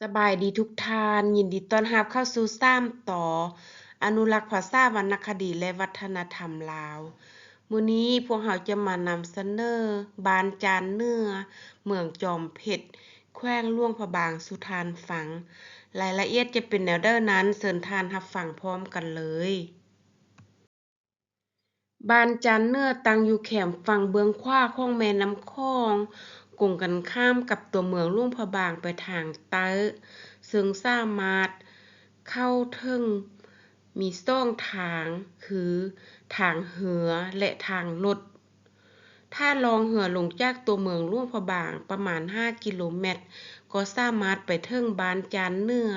สบายดีทุกท่าน ยินดีต้อนรับเข้าสู่ซ้ำต่อ อนุรักษ์ภาษาวรรณคดีและวัฒนธรรมลาวมื้อนี้พวกเราจะมานำเสนอ บานจานเนื้อ เมืองจอมเพชรแขวงหลวงพระบางสุทานฟัง รายละเอียดจะเป็นแนวเด้อนั้นเชิญทานรับฟังพร้อมกันเลย บานจานเนื้อตั้งอยู่แขมฝั่งเบื้องขวาของแม่น้ำคอง กงกันข้ามกับตัวเมืองหลวงพระบางไปทางใต้ซึ่งสามารถเข้าถึงมีสองทาง คือทางเหือและทางรถถ้าลองเหือลงจากตัวเมืองหลวงพระบางประมาณ 5 กิโลเมตร ก็สามารถไปถึงบ้านจานเนื้อ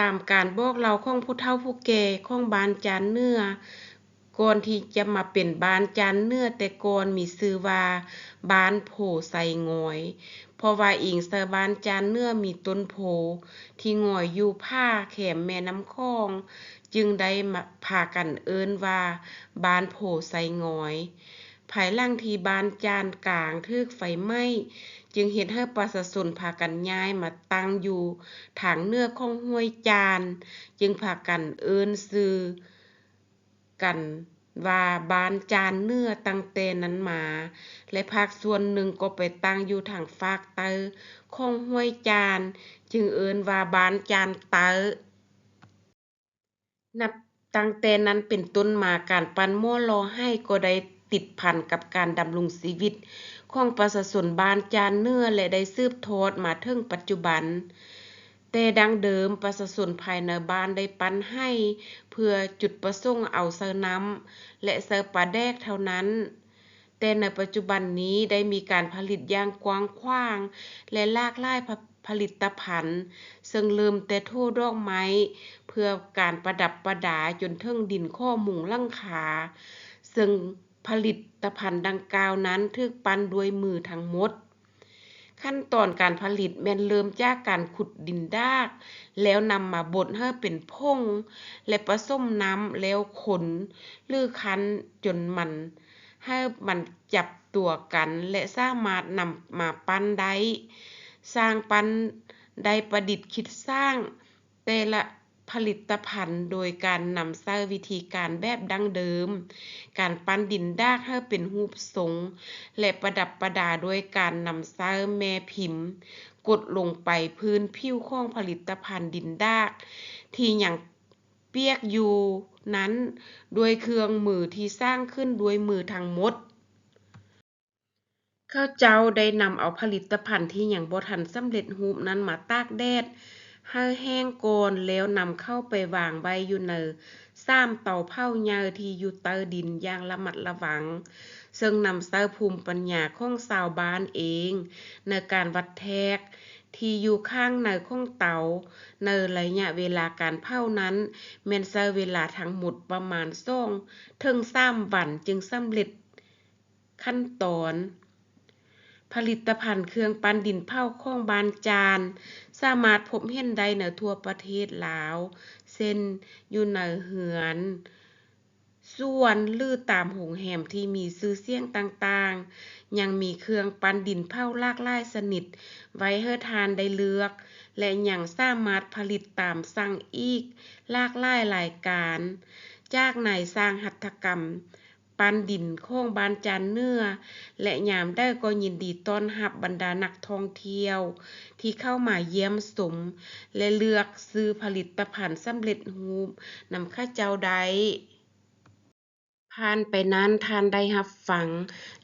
ตามการบอกเล่าของผู้เฒ่าผู้แก่ของบ้านจานเนื้อ ก่อนที่จะมาเป็นบ้านจานเนื้อแต่ก่อนมีชื่อว่าบ้านโพไซงอย เพราะว่าอิงใส่บ้านจานเนื้อมีต้นโพ ที่งอยอยู่ผ้าแขมแม่น้ำคองจึงได้มาพากันเอิ้นว่าบ้านโพไซงอยภายหลังที่บ้านจานกลางถูกไฟไหม้จึงเฮ็ดให้ประชาชนพากันย้ายมาตั้งอยู่ทางเนื้อของห้วยจาน จึงพากันเอิ้นชื่อกัน ว่าบ้านจานเนื้อตั้งแต่นั้นมา และภาคส่วนหนึ่งก็ไปตั้งอยู่ทางฝากใต้ของห้วยจาน จึงเอิ้นว่าบ้านจานใต้นับตั้งแต่นั้นเป็นต้นมาการปั้นหม้อหล่อไหก็ได้ติดพันกับการดำรงชีวิต ของประชาชนบ้านจานเนื้อและได้สืบทอดมาถึงปัจจุบัน แต่ดังเดิมประชาชนภายในบ้านได้ปั้นไหเพื่อจุดประสงค์เอาเสิร์น้ำและเสิร์ปลาแดกเท่านั้น แต่ในปัจจุบันนี้ได้มีการผลิตอย่างกว้างขวาง และหลากหลายผลิตภัณฑ์ ซึ่งเริ่มแต่โทดอกไม้ เพื่อการประดับประดาจนถึงดินข้อมุงลังคาซึ่งผลิตภัณฑ์ดังกล่าวนั้นถูกปั้นด้วยมือทั้งหมด ขั้นตอนการผลิตแม่นเริ่มจากการขุดดินดาก แล้วนำมาบดให้เป็นผงและผสมน้ำแล้วคนหรือคั้นจนมัน ให้มันจับตัวกันและสามารถนำมาปั้นได้ สร้างปั้นได้ประดิษฐ์คิดสร้าง แต่ละ ผลิตภัณฑ์โดยการนำใช้วิธีการแบบดั้งเดิม การปั้นดินดากให้เป็นรูปทรง และประดับประดาด้วยการนำใช้แม่พิมพ์ กดลงไปพื้นผิวของผลิตภัณฑ์ดินดาก ที่ยังเปียกอยู่นั้นด้วยเครื่องมือที่สร้างขึ้นด้วยมือทั้งหมดเขาเจ้าได้นำเอาผลิตภัณฑ์ที่ยังบ่ทันสำเร็จรูปนั้นมาตากแดด ให้แห้งก่อนแล้วนำเข้าไปวางไว้อยู่ในซ้ำเตาเผาใหญ่ที่อยู่ใต้ดินอย่างระมัดระวัง ซึ่งนำใช้ภูมิปัญญาของชาวบ้านเอง ในการวัดแทกที่อยู่ข้างในของเตา ในระยะเวลาการเผานั้นแม่นใช้เวลาทั้งหมดประมาณ2ถึง3วันจึงสำเร็จขั้นตอน ผลิตภัณฑ์เครื่องปั้นดินเผาข้องบานจาน สามารถพบเห็นได้ในทั่วประเทศลาว เช่นอยู่ในเรือนส่วนหรือตามโรงแรมที่มีชื่อเสียงต่างๆ ยังมีเครื่องปั้นดินเผาลากลายชนิดไว้ให้ท่านได้เลือก และยังสามารถผลิตตามสั่งอีกลากลายรายการ จากนายสร้างหัตถกรรม ปันดินของบานจานเนื้อ และยามใดก็ยินดีต้อนรับบรรดานักท่องเที่ยว ที่เข้ามาเยี่ยมชมและเลือกซื้อผลิตภัณฑ์สำเร็จรูปนำเขาเจ้าได้ผ่านไปนั้นท่านได้รับฟัง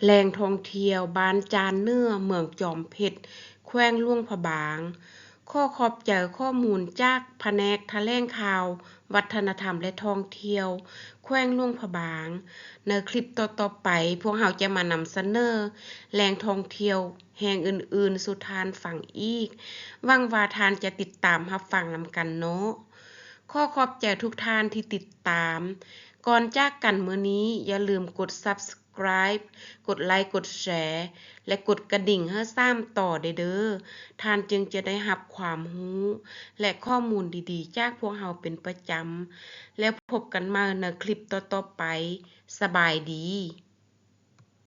แหล่งท่องเที่ยว บานจานเนื้อเมืองจอมเพชรแขวงหลวงพระบาง ข้อขอบใจข้อมูลจากแผนกแถลงข่าว วัฒนธรรมและท่องเที่ยว แขวงลวงพบาง ในคลิปต่อๆไป พวกเราจะมานำเสนอแหล่งท่องเที่ยว แห่งอื่นๆสู่ท่านฟังอีกวังวาทานจะติดตามรับฟังนำกันเนาะข้อขอบใจทุกท่านที่ติดตาม ก่อนจากกันมื้อนี้อย่าลืมกด Subscribe กดไลค์กดแชร์และกดกระดิ่งให้ซ้ำต่อเด้อท่านจึงจะได้หับความรู้ และข้อมูลดีๆ จากพวกเราเป็นประจำ แล้วพบกันมาในคลิปต่อๆไป สบายดี